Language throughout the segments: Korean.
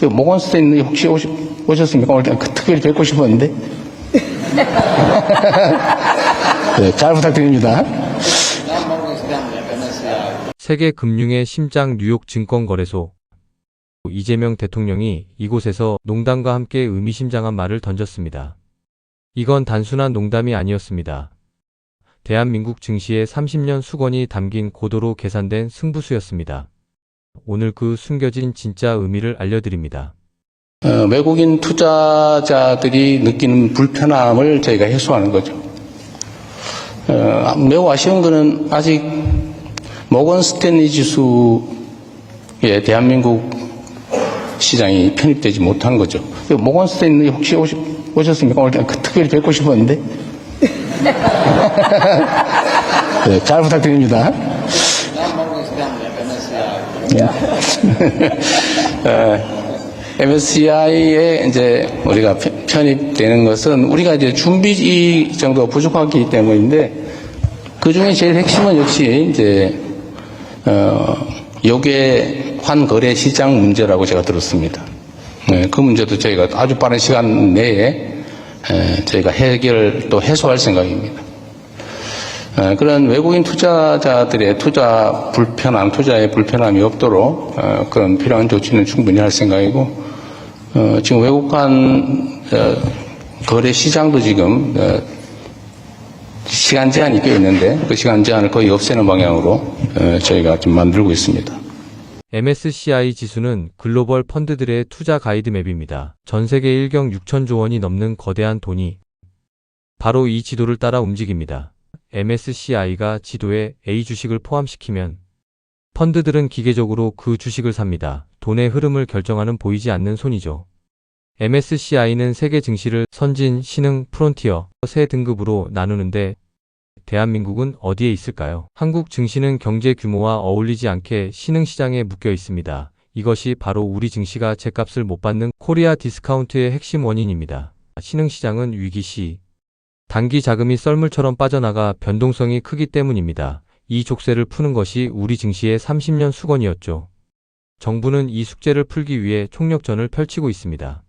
그 모건스테인 혹시 오시, 오셨습니까? 오늘 그 특별히 뵙고 싶었는데. 네, 잘 부탁드립니다. 세계 금융의 심장 뉴욕 증권거래소. 이재명 대통령이 이곳에서 농담과 함께 의미심장한 말을 던졌습니다. 이건 단순한 농담이 아니었습니다. 대한민국 증시의 30년 수건이 담긴 고도로 계산된 승부수였습니다. 오늘 그 숨겨진 진짜 의미를 알려드립니다. 어, 외국인 투자자들이 느끼는 불편함을 저희가 해소하는 거죠. 어, 매우 아쉬운 것은 아직 모건 스탠리 지수에 대한민국 시장이 편입되지 못한 거죠. 그 모건 스탠리 혹시 오시, 오셨습니까? 오늘 그 특별히 뵙고 싶었는데. 네, 잘 부탁드립니다. MSCI에 이제 우리가 편- 편입되는 것은 우리가 이제 준비 정도가 부족하기 때문인데 그 중에 제일 핵심은 역시 이제 어 요게 환거래 시장 문제라고 제가 들었습니다. 네, 그 문제도 저희가 아주 빠른 시간 내에 에, 저희가 해결 또 해소할 생각입니다. 어, 그런 외국인 투자자들의 투자 불편함, 투자에 불편함이 없도록 어, 그런 필요한 조치는 충분히 할 생각이고 어, 지금 외국간 어, 거래 시장도 지금 어, 시간 제한이 꽤 있는데 그 시간 제한을 거의 없애는 방향으로 어, 저희가 좀 만들고 있습니다. MSCI 지수는 글로벌 펀드들의 투자 가이드 맵입니다. 전 세계 일경 6천조 원이 넘는 거대한 돈이 바로 이 지도를 따라 움직입니다. MSCI가 지도에 A 주식을 포함시키면 펀드들은 기계적으로 그 주식을 삽니다. 돈의 흐름을 결정하는 보이지 않는 손이죠. MSCI는 세계 증시를 선진, 신흥, 프론티어 세 등급으로 나누는데 대한민국은 어디에 있을까요? 한국 증시는 경제 규모와 어울리지 않게 신흥 시장에 묶여 있습니다. 이것이 바로 우리 증시가 제값을 못 받는 코리아 디스카운트의 핵심 원인입니다. 신흥 시장은 위기 시 단기 자금이 썰물처럼 빠져나가 변동성이 크기 때문입니다. 이 족쇄를 푸는 것이 우리 증시의 30년 수건이었죠. 정부는 이 숙제를 풀기 위해 총력전을 펼치고 있습니다.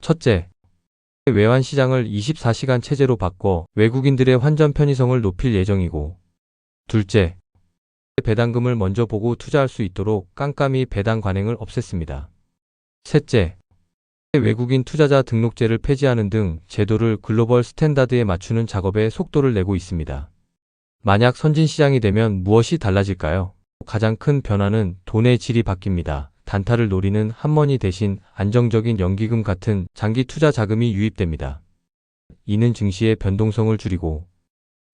첫째, 외환 시장을 24시간 체제로 바꿔 외국인들의 환전 편의성을 높일 예정이고, 둘째, 배당금을 먼저 보고 투자할 수 있도록 깜깜이 배당 관행을 없앴습니다. 셋째, 외국인 투자자 등록제를 폐지하는 등 제도를 글로벌 스탠다드에 맞추는 작업에 속도를 내고 있습니다. 만약 선진 시장이 되면 무엇이 달라질까요? 가장 큰 변화는 돈의 질이 바뀝니다. 단타를 노리는 한머니 대신 안정적인 연기금 같은 장기 투자 자금이 유입됩니다. 이는 증시의 변동성을 줄이고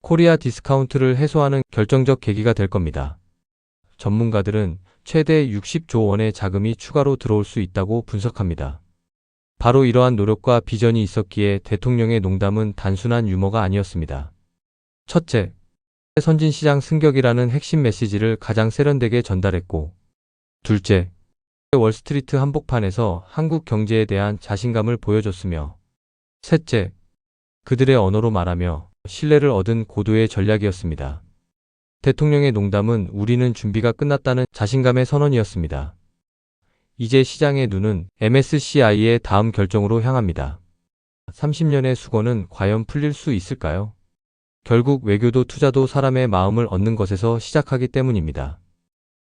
코리아 디스카운트를 해소하는 결정적 계기가 될 겁니다. 전문가들은 최대 60조 원의 자금이 추가로 들어올 수 있다고 분석합니다. 바로 이러한 노력과 비전이 있었기에 대통령의 농담은 단순한 유머가 아니었습니다. 첫째, 선진시장 승격이라는 핵심 메시지를 가장 세련되게 전달했고, 둘째, 월스트리트 한복판에서 한국 경제에 대한 자신감을 보여줬으며, 셋째, 그들의 언어로 말하며 신뢰를 얻은 고도의 전략이었습니다. 대통령의 농담은 우리는 준비가 끝났다는 자신감의 선언이었습니다. 이제 시장의 눈은 MSCI의 다음 결정으로 향합니다. 30년의 수건은 과연 풀릴 수 있을까요? 결국 외교도 투자도 사람의 마음을 얻는 것에서 시작하기 때문입니다.